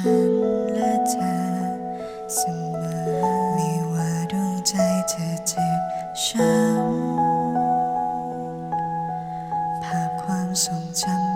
ฉันและเธอเสมอไม่ว่าดวงใจเธอเจ็บช้ำภาพความทรงจำ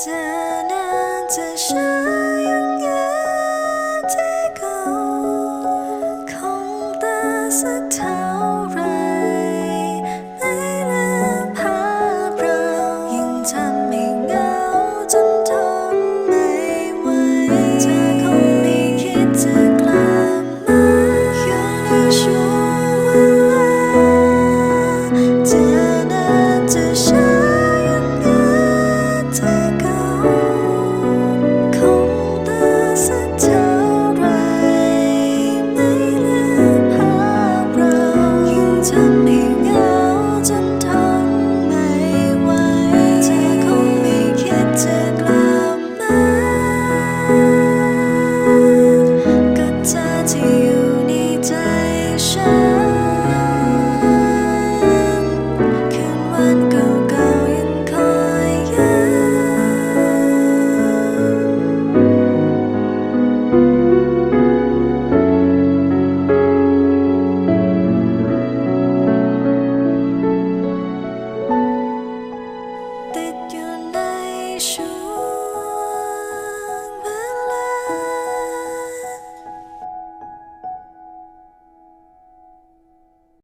เธอนานจะช้ายังไงที่เขาคงตาสักทา sen